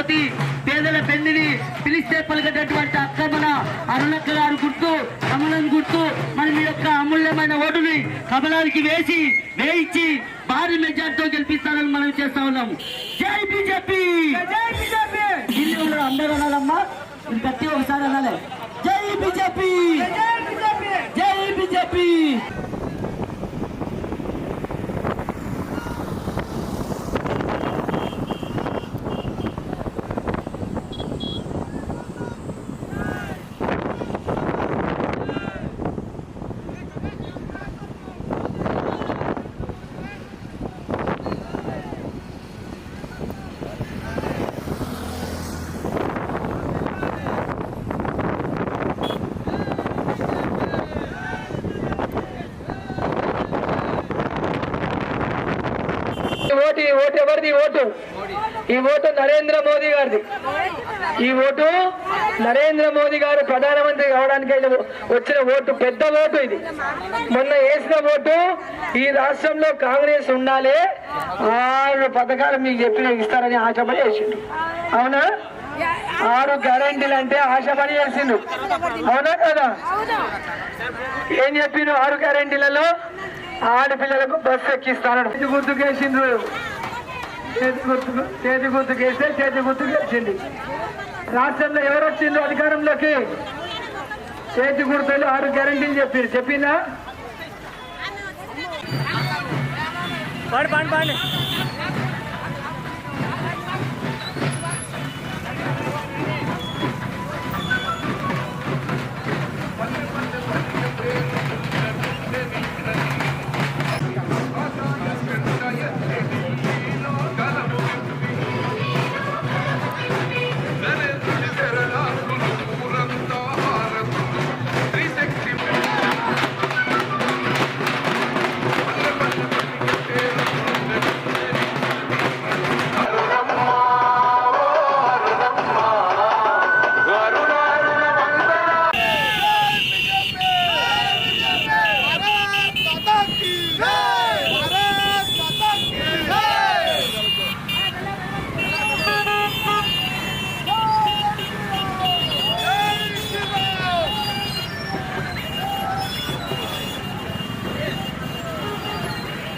ఎనిమిది పిలిస్తే పలికేటటువంటి అక్క మన అరుణక్క గారు గుర్తు కమలం గుర్తు మరి మీ యొక్క అమూల్యమైన ఓటుని కమలానికి వేసి వేయించి భారీ మెజార్టీతో గెలిపిస్తారని మనం చేస్తా ఉన్నాం జై బీజేపీ! అందరూ అనాలమ్మా. గట్టి ఒకసారి అనాలి. జై బీజేపీ! జై బీజేపీ! ఓటు ఈ ఓటు ఎవరిది? ఓటు? ఈ ఓటు నరేంద్ర మోదీ గారిది. ఈ ఓటు నరేంద్ర మోదీ గారు ప్రధానమంత్రి కావడానికి వచ్చిన ఓటు పెద్ద ఓటు ఇది. మొన్న వేసిన ఓటు ఈ రాష్ట్రంలో కాంగ్రెస్ ఉండాలి. ఆరు పథకాలు మీకు చెప్పిన ఇస్తారని ఆశపడి వేసిండు అవునా? ఆరు గ్యారంటీలు అంటే ఆశపడి చేసిండు. అవునా కదా? ఏం చెప్పిన ఆరు గ్యారంటీలలో? ఆడపిల్లలకు బస్సు ఎక్కిస్తాను చేతి గుర్తుకేసిండ్రు చేతి గుర్తుకు చేతి గుర్తుకేస్తే చేతి గుర్తుకేసింది రాష్ట్రంలో ఎవరు వచ్చిండ్రు అధికారంలోకి? చేతి గుర్తులు ఆరు గ్యారంటీలు చెప్పారు. చెప్పిందా పాడు పాడు పాడు.